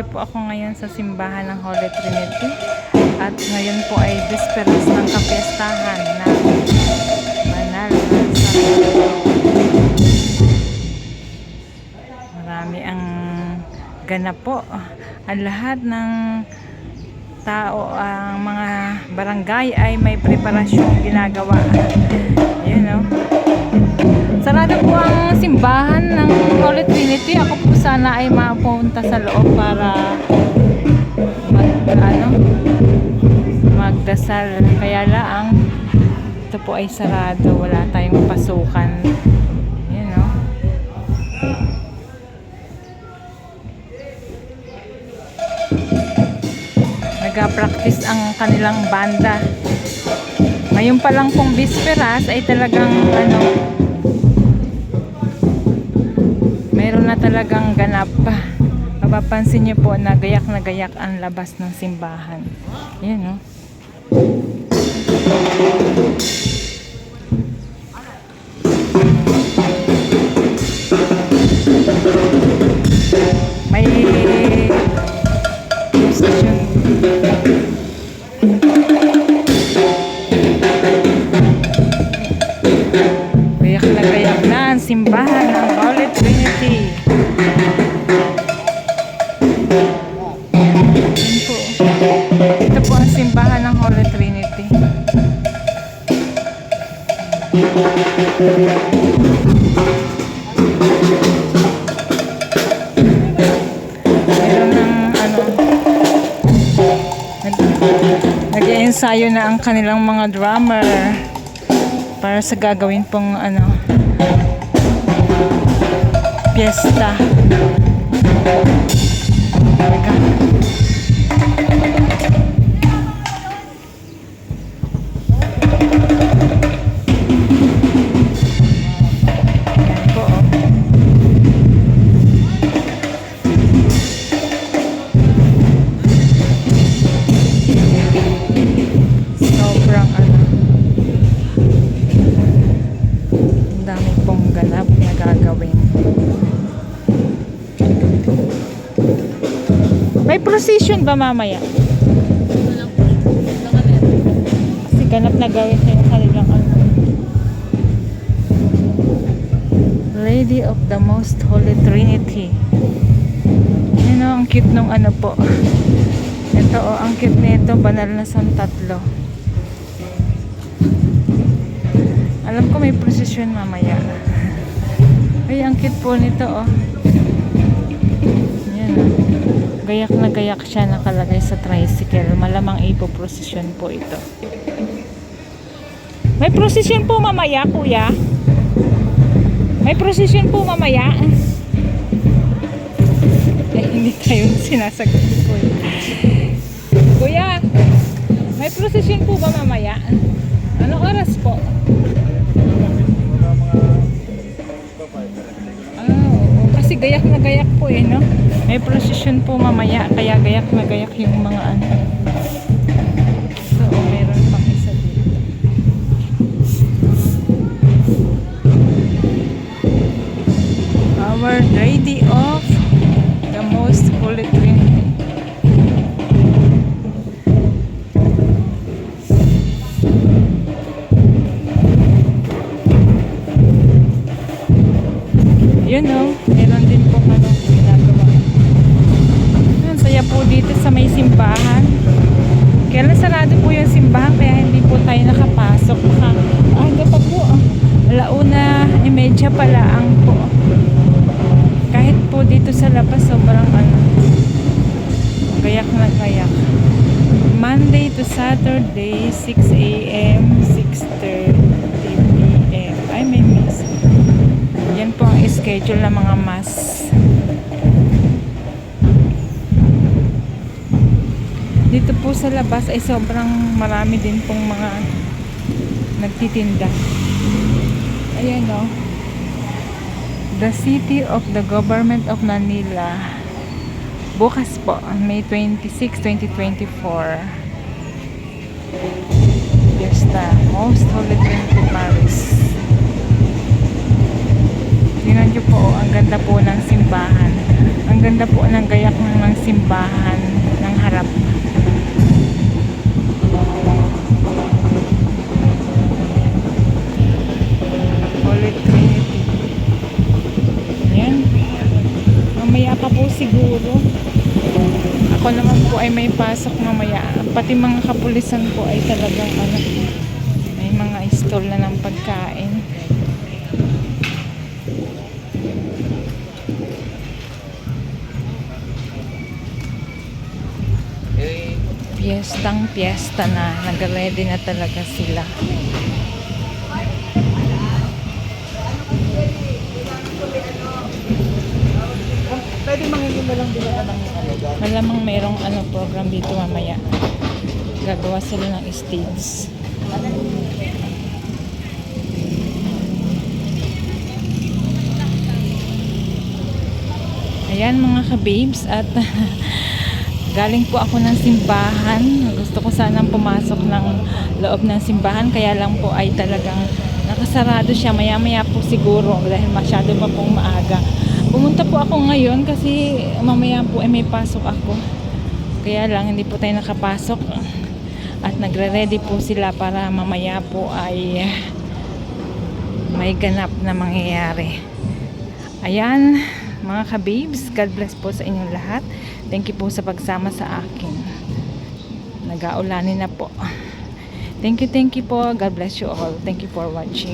Nandito po ako ngayon sa simbahan ng Holy Trinity. At ngayon po ay Vesperas ng kapiestahan Banal na Santo. Marami ang ganap po. Ang lahat ng tao, ang mga barangay ay may preparasyong ginagawa. Ayan o. Sarado po ang simbahan Trinity. Ako po sana ay mapunta sa loob para mag, ano, magdasal. Kaya lang, ito po ay sarado. Wala tayong pasukan. Ayan o. Nag-practice ang kanilang banda. Ngayon pa lang pong bisperas ay talagang ano na talagang ganap pa. Mapapansin niyo po na gayak na gayak ang labas ng simbahan. Yan no. Holy Trinity. Ito po ang simbahan ng Holy Trinity. Meron ng ano nag-ensayo na ang kanilang mga drummer para sa gagawin pong ano piyesta. Teka. Yan po, procession ba mamaya? Kasi ganap na gawin sa kanilang ano. Lady of the Most Holy Trinity. Yan o, ang cute nung ano po. Ito o, ang cute nito, banal na San Tatlo. Alam ko may prosesyon mamaya. Ay, ang cute po nito, oh. Gayak na gayak siya nakalagay sa tricycle. Malamang ipoprosesyon po ito. May prosesyon po mamaya, kuya. May prosesyon po mamaya. Ay, hindi kayo sinasagot ko. Kuya, may prosesyon po ba mamaya? Anong oras po? Ah. Kasi gayak na gayak po eh, no? May procession po mamaya, kaya gayak na gayak yung mga ano. Gayak na gayak. Monday to Saturday, 6 a.m., 6.30 p.m. Ay, may miss. Yan po ang schedule ng mga mass. Dito po sa labas ay sobrang marami din pong mga nagtitinda. Ayan o. The City of the Government of Manila. Bukas po, May 26, 2024. Fiesta, Most Holy Trinity Paris. Tingnan nyo po, ang ganda po ng simbahan. Ang ganda po ng gayak ng simbahan ng harap. Holy Trinity. Yan. Mamaya pa po siguro. Ako naman po ay may pasok mamaya. Pati mga kapulisan po ay talagang ano, may mga stall na ng pagkain. Piyestang piyesta na. Nag-ready na talaga sila. Malamang mayroong ano program dito mamaya. Gagawa sila ng stage. Ayan mga ka-babes at galing po ako ng simbahan. Gusto ko sanang pumasok ng loob ng simbahan kaya lang po ay talagang nakasarado siya maya-maya po siguro dahil masyado pa pong maaga. Pumunta po ako ngayon kasi mamaya po ay may pasok ako. Kaya lang hindi po tayo nakapasok at nagre-ready po sila para mamaya po ay may ganap na mangyayari. Ayan, mga ka-babes, God bless po sa inyong lahat. Thank you po sa pagsama sa akin. Nag-aulanin na po. Thank you, thank you po. God bless you all. Thank you for watching.